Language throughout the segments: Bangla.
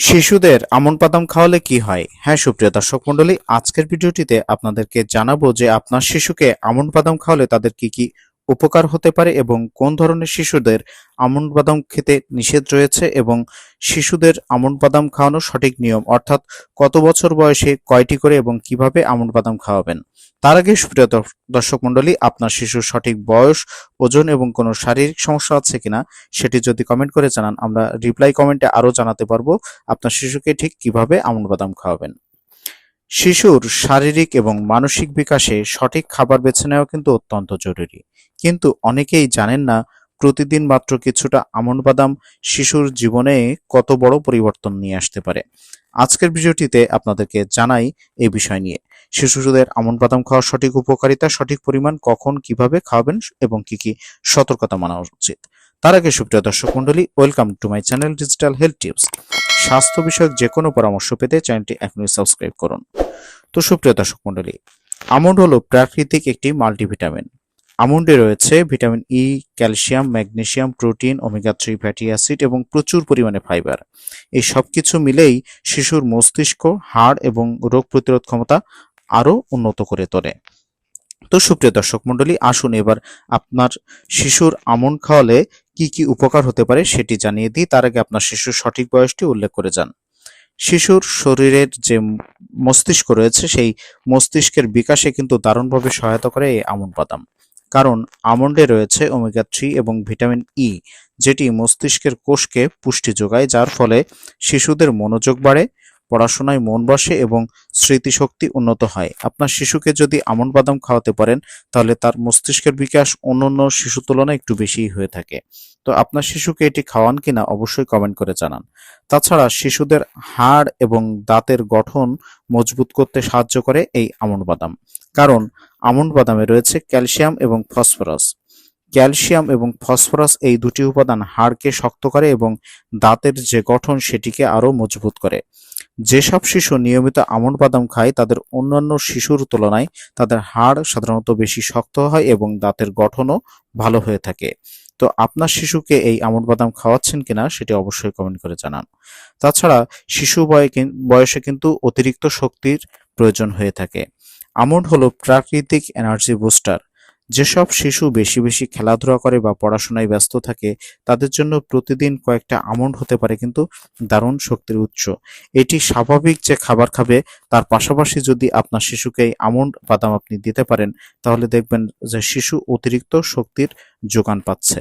শিশুদের আমন বাদাম খাওয়ালে কি হয়? হ্যাঁ সুপ্রিয় দর্শক মন্ডলী আজকের ভিডিওটিতে আপনাদেরকে জানাব যে আপনার শিশুকে আমন বাদাম খাওয়ালে তাদের কি কি উপকার হতে পারে এবং কোন ধরনের শিশুদের আমন্ড বাদাম খেতে নিষেধ রয়েছে এবং শিশুদের আমন্ড বাদাম খাওয়ানোর সঠিক নিয়ম? অর্থাৎ কত বছর বয়সে কয়টি করে এবং কীভাবে আমন বাদাম খাওয়াবেন? তার আগে সুপ্রিয় দর্শ- দর্শক মণ্ডলী, আপনার শিশুর সঠিক বয়স, ওজন এবং কোনো শারীরিক সমস্যা আছে কিনা সেটি যদি কমেন্ট করে জানান, আমরা রিপ্লাই কমেন্টে আরও জানাতে পারব আপনার শিশুকে ঠিক কীভাবে আমন্ড বাদাম খাওয়াবেন। শিশুর শারীরিক এবং মানসিক বিকাশে সঠিক খাবার বেছে নেওয়া কিন্তু অত্যন্ত জরুরি। কিন্তু অনেকেই জানেন না প্রতিদিন মাত্র কিছুটা আমন্ড বাদাম শিশুর জীবনে কত বড় পরিবর্তন নিয়ে আসতে পারে। আজকের ভিডিওটিতে আপনাদেরকে জানাই এই বিষয় নিয়ে। শিশুদের আমন্ড বাদাম খাওয়ার সঠিক উপকারিতা, সঠিক পরিমাণ কখন কীভাবে খাওয়াবেন এবং কি কি সতর্কতা মানা উচিত। তার আগে সুপ্রিয় দর্শক মন্ডলী welcome to my channel digital health tips স্বাস্থ্য বিষয়ক যে কোনো পরামর্শ পেতে চ্যানেলটি এখনই সাবস্ক্রাইব করুন। তো সুপ্রিয় দর্শক মন্ডলী আমন্ড হলো প্রাকৃতিক একটি মাল্টিভিটামিন। আমন্ডে রয়েছে vitamin E calcium, magnesium, protein, omega three fatty acid এবং প্রচুর পরিমাণে ফাইবার। এই সব কিছু মিলেই শিশুর মস্তিষ্ক, হাড় এবং রোগ প্রতিরোধ ক্ষমতা আরও উন্নত করে তোলে। তো সুপ্রিয় দর্শক মন্ডলী আসুন এবার আপনার শিশুর আমন্ড খাওয়ালে কি কি উপকার হতে পারে সেটি জানিয়ে দিই। তার আগে আপনার শিশুর সঠিক বয়সটি উল্লেখ করে যান। শিশুর শরীরের যে মস্তিষ্ক রয়েছে, সেই মস্তিষ্কের বিকাশে কিন্তু দারুণভাবে সহায়তা করে এই আমন্ড বাদাম। কারণ আমন্ডে রয়েছে ওমেগা থ্রি এবং ভিটামিন ই যেটি মস্তিষ্কের কোষকে পুষ্টি যোগায়, যার ফলে শিশুদের মনোযোগ বাড়ে পড়াশোনায় মন বসে এবং স্মৃতিশক্তি উন্নত হয়। আপনার শিশুকে যদি আমন্ড বাদাম খাওয়াতে পারেন, তাহলে তার মস্তিষ্কের বিকাশ অন্যান্য শিশুর তুলনায় একটু বেশিই হয়ে থাকে। তো আপনার শিশুকে এটি খাওয়ান কিনা অবশ্যই কমেন্ট করে জানান। তাছাড়া শিশুদের হাড় এবং দাঁতের গঠন মজবুত করতে সাহায্য করে এই আমন্ড বাদাম। কারণ আমন্ড বাদামে রয়েছে ক্যালসিয়াম এবং ফসফরাস। ক্যালসিয়াম এবং ফসফরাস এই দুটি উপাদান হাড়কে শক্ত করে এবং দাঁতের যে গঠন সেটিকে আরও মজবুত করে। যেসব শিশু নিয়মিত আমন্ড বাদাম খায়, তাদের অন্যান্য শিশুর তুলনায় তাদের হাড় সাধারণত বেশি শক্ত হয় এবং দাঁতের গঠনও ভালো হয়ে থাকে। তো আপনার শিশুকে এই আমন্ড বাদাম খাওয়াচ্ছেন কিনা সেটি অবশ্যই কমেন্ট করে জানান। তাছাড়া শিশু বয়সে কিন্তু অতিরিক্ত শক্তির প্রয়োজন হয়ে থাকে। আমন্ড হলো প্রাকৃতিক এনার্জি বুস্টার যেসব শিশু বেশি বেশি খেলাধুলা করে বা পড়াশোনায় ব্যস্ত থাকে, তাদের জন্য প্রতিদিন কয়েকটা আমন্ড হতে পারে কিন্তু দারুণ শক্তির উৎস। এটি স্বাভাবিক যে খাবার খাবে, তার পাশাপাশি যদি আপনার শিশুকে এই আমন্ড বাদাম আপনি দিতে পারেন, তাহলে দেখবেন যে শিশু অতিরিক্ত শক্তির যোগান পাচ্ছে।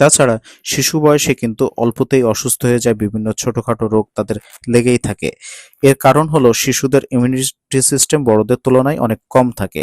তাছাড়া শিশু বয়সে কিন্তু অল্পতেই অসুস্থ হয়ে যায়, বিভিন্ন ছোটখাটো রোগ তাদের লেগেই থাকে। এর কারণ হলো শিশুদের ইমিউনিটি সিস্টেম বড়দের তুলনায় অনেক কম থাকে।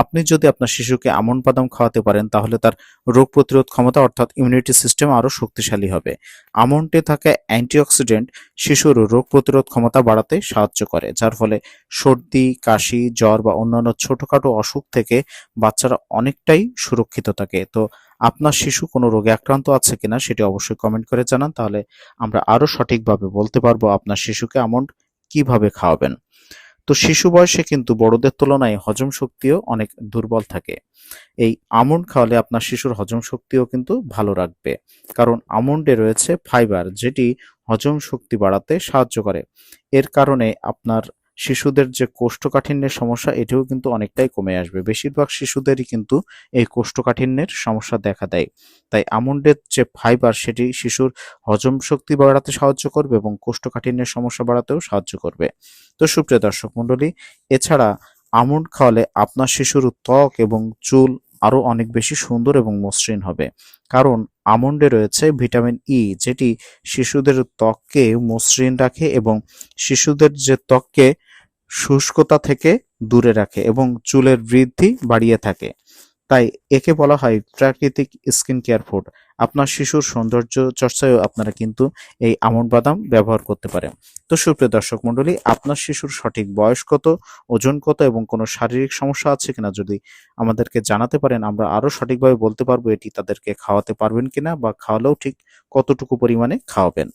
আপনি যদি আপনার শিশুকে আমন বাদাম খাওয়াতে পারেন, তাহলে তার রোগ প্রতিরোধ ক্ষমতা অর্থাৎ ইমিউনিটি সিস্টেম আরও শক্তিশালী হবে। আমন্ডে থাকা অ্যান্টিঅক্সিডেন্ট শিশুর রোগ প্রতিরোধ ক্ষমতা বাড়াতে সাহায্য করে, যার ফলে সর্দি, কাশি, জ্বর বা অন্যান্য ছোটোখাটো অসুখ থেকে বাচ্চারা অনেকটাই সুরক্ষিত থাকে। তো আপনার শিশু কোনো রোগে আক্রান্ত আছে কিনা সেটি অবশ্যই কমেন্ট করে জানান, তাহলে আমরা আরও সঠিকভাবে বলতে পারব আপনার শিশুকে আমন্ড কীভাবে খাওয়াবেন। তো শিশু বয়সে কিন্তু বড়দের তুলনায় হজম শক্তিও অনেক দুর্বল থাকে। এই আমন্ড খাওয়ালে আপনার শিশুর হজম শক্তিও কিন্তু ভালো রাখবে। কারণ আমন্ডে রয়েছে ফাইবার, যেটি হজম শক্তি বাড়াতে সাহায্য করে। এর কারণে আপনার শিশুদের যে কোষ্ঠকাঠিন্যের সমস্যা, এটিও কিন্তু অনেকটাই কমে আসবে। বেশিরভাগ শিশুদেরই কিন্তু এই কোষ্ঠকাঠিন্যের সমস্যা দেখা দেয়। তাই আমন্ডের যে ফাইবার, সেটি শিশুর হজম শক্তি বাড়াতে সাহায্য করবে এবং কোষ্ঠকাঠিন্যের সমস্যা বাড়াতেও সাহায্য করবে। তো সুপ্রিয় দর্শক মণ্ডলী, এছাড়া আমন্ড খাওয়ালে আপনার শিশুর ত্বক এবং চুল আরও অনেক বেশি সুন্দর এবং মসৃণ হবে। কারণ আমন্ডে রয়েছে ভিটামিন ই যেটি শিশুদের ত্বককে মসৃণ রাখে এবং শিশুদের যে ত্বককে শুষ্কতা থেকে দূরে রাখে এবং চুলের বৃদ্ধি বাড়িয়ে থাকে। তাই একে বলা হয় প্রাকৃতিক স্কিন কেয়ার ফুড। আপনার শিশুর সৌন্দর্য চর্চায়ও আপনারা কিন্তু এই আমন্ড বাদাম ব্যবহার করতে পারেন। তো সুপ্রিয় দর্শক মণ্ডলী, আপনার শিশুর সঠিক বয়স কত, ওজন কত এবং কোনো শারীরিক সমস্যা আছে কিনা যদি আমাদেরকে জানাতে পারেন, আমরা আরও সঠিকভাবে বলতে পারব এটি তাদেরকে খাওয়াতে পারবেন কিনা বা খাওয়ালেও ঠিক কতটুকু পরিমাণে খাওয়াবেন।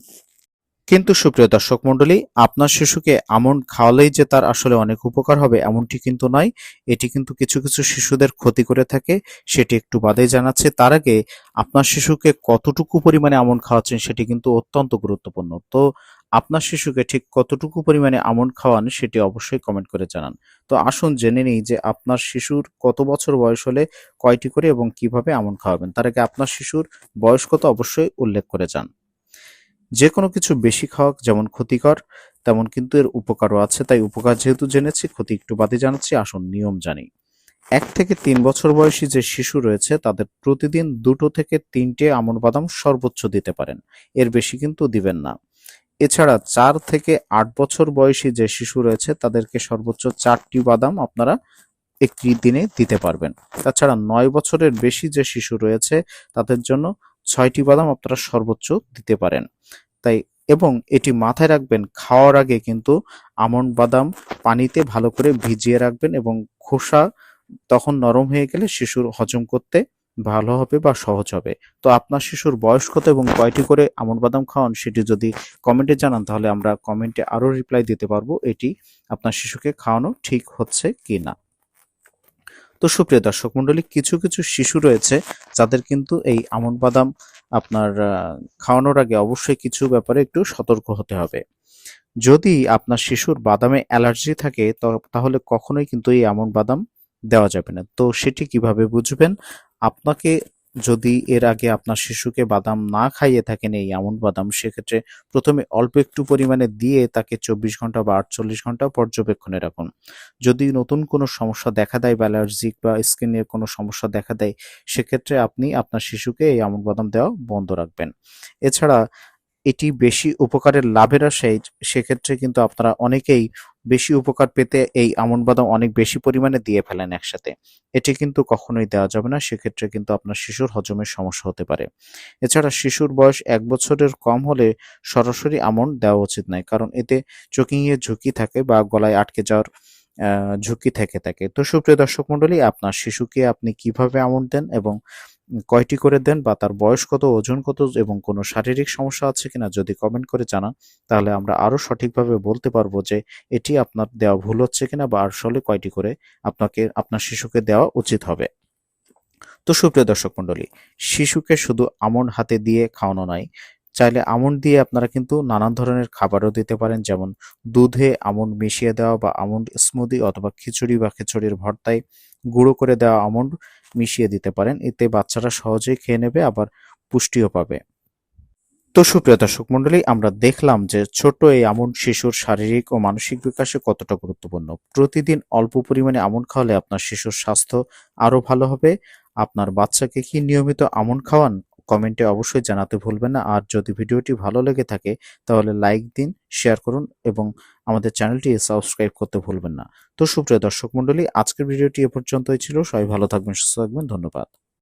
কিন্তু সুপ্রিয় দর্শক মণ্ডলী, আপনার শিশুকে আমন্ড খাওয়ালেই যে তার আসলে অনেক উপকার হবে এমনটি কিন্তু নয়। এটি কিন্তু কিছু কিছু শিশুদের ক্ষতি করে থাকে, সেটি একটু বাদে জানাচ্ছে। তার আগে আপনার শিশুকে কতটুকু পরিমাণে আমন্ড খাওয়াচ্ছেন সেটি কিন্তু অত্যন্ত গুরুত্বপূর্ণ। তো আপনার শিশুকে ঠিক কতটুকু পরিমাণে আমন্ড খাওয়ান সেটি অবশ্যই কমেন্ট করে জানান। তো আসুন জেনে নিই যে আপনার শিশুর কত বছর বয়স হলে কয়টি করে এবং কীভাবে আমন্ড খাওয়াবেন। তার আগে আপনার শিশুর বয়স কত অবশ্যই উল্লেখ করে যান। যে কোনো কিছু বেশি খাওয়া যেমন ক্ষতিকর, তেমন কিন্তু এর উপকারও আছে। তাই উপকার যেহেতু জেনেছি, ক্ষতি একটু বাদে জানাচ্ছি, আসুন নিয়ম জানি। এক থেকে তিন বছর বয়সী যে শিশু রয়েছে, তাদের প্রতিদিন দুটো থেকে তিনটে আমন বাদাম সর্বোচ্চ দিতে পারেন। এর বেশি কিন্তু দিবেন না। এছাড়া চার থেকে আট বছর বয়সী যে শিশু রয়েছে, তাদেরকে সর্বোচ্চ চারটি বাদাম আপনারা একটি দিনে দিতে পারবেন। তাছাড়া নয় বছরের বেশি যে শিশু রয়েছে, তাদের জন্য ছয়টি বাদাম আপনারা সর্বোচ্চ দিতে পারেন। তাই, এবং এটি মাথায় রাখবেন, খাওয়ার আগে কিন্তু আমন্ড বাদাম পানিতে ভালো করে ভিজিয়ে রাখবেন এবং খোসা তখন নরম হয়ে গেলে শিশুর হজম করতে ভালো হবে বা সহজ হবে। তো আপনার শিশুর বয়স কত এবং কয়টি করে আমন্ড বাদাম খাওয়ান সেটি যদি কমেন্টে জানান, তাহলে আমরা কমেন্টে আরও রিপ্লাই দিতে পারব এটি আপনার শিশুকে খাওয়ানো ঠিক হচ্ছে কি না তো সুপ্রিয় দর্শক মণ্ডলী, কিছু কিছু শিশু রয়েছে যাদের কিন্তু এই আমন বাদাম আপনার খাওয়ানোর আগে অবশ্যই কিছু ব্যাপারে একটু সতর্ক হতে হবে। যদি আপনার শিশুর বাদামে অ্যালার্জি থাকে তাহলে কখনোই কিন্তু এই আমন বাদাম দেওয়া যাবে না। তো সেটি কীভাবে বুঝবেন? আপনাকে যদি এর আগে আপনার শিশুকে বাদাম না খাইয়ে থাকেন এই আমন্ড বাদাম, সেক্ষেত্রে প্রথমে অল্প একটু পরিমাণে দিয়ে তাকে চব্বিশ ঘণ্টা বা আটচল্লিশ ঘণ্টা পর্যবেক্ষণে রাখুন। যদি নতুন কোনো সমস্যা দেখা দেয়, বা অ্যালার্জিক বা স্কিনের কোনো সমস্যা দেখা দেয়, সেক্ষেত্রে আপনি আপনার শিশুকে এই আমন্ড বাদাম দেওয়া বন্ধ রাখবেন। এছাড়া এটি বেশি উপকারের লাভের আশায় সেক্ষেত্রে কিন্তু আপনারা অনেকেই বেশি উপকার পেতে এই আমন্ড বাদাম অনেক বেশি পরিমাণে দিয়ে ফেলেন একসাথে। এটি কিন্তু কখনোই দেওয়া যাবে না, সেক্ষেত্রে কিন্তু আপনার শিশুর হজমের সমস্যা হতে পারে। এছাড়া শিশুর বয়স এক বছরের কম হলে সরাসরি আমন্ড দেওয়া উচিত নয়, কারণ এতে চোকিং এর ঝুঁকি থাকে বা গলায় আটকে যাওয়ার ঝুঁকি থেকে থাকে। তো সুপ্রিয় দর্শক মণ্ডলী, আপনার শিশুকে আপনি কীভাবে আমন্ড দেন এবং কয়টি করে দেন বা তার বয়স কত, ওজন কত এবং কোনো শারীরিক সমস্যা আছে কিনা যদি কমেন্ট করে জানান, তাহলে আমরা আরও সঠিকভাবে বলতে পারব যে এটি আপনার দেওয়া ভুল হচ্ছে কিনা বা আসলে কয়টি করে আপনাকে, আপনার শিশুকে দেওয়া উচিত হবে। তো সুপ্রিয় দর্শক মণ্ডলী, শিশুকে শুধু আমন হাতে দিয়ে খাওয়ানো নয় চাইলে আমন্ড দিয়ে আপনারা কিন্তু নানান ধরনের খাবারও দিতে পারেন। যেমন দুধে আমন্ড মিশিয়ে দেওয়া বা আমন্ড স্মুদি অথবা খিচুড়ি বা খিচুড়ির ভর্তায় গুঁড়ো করে দেওয়া আমন্ড মিশিয়ে দিতে পারেন। এতে বাচ্চারা সহজেই খেয়ে নেবে, আবার পুষ্টিও পাবে। তো সুপ্রিয় দর্শক মণ্ডলী, আমরা দেখলাম যে ছোট এই আমন্ড শিশুর শারীরিক ও মানসিক বিকাশে কতটা গুরুত্বপূর্ণ। প্রতিদিন অল্প পরিমাণে আমন্ড খাওয়ালে আপনার শিশুর স্বাস্থ্য আরও ভালো হবে। আপনার বাচ্চাকে কি নিয়মিত আমন্ড খাওয়ান? কমেন্টে অবশ্যই জানাতে ভুলবেন না। আর যদি ভিডিওটি ভালো লেগে থাকে, তাহলে লাইক দিন, শেয়ার করুন এবং আমাদের চ্যানেলটি সাবস্ক্রাইব করতে ভুলবেন না। তো সুপ্রিয় দর্শক মণ্ডলী, আজকের ভিডিওটি এ পর্যন্তই ছিল। সবাই ভালো থাকবেন, সুস্থ থাকবেন। ধন্যবাদ।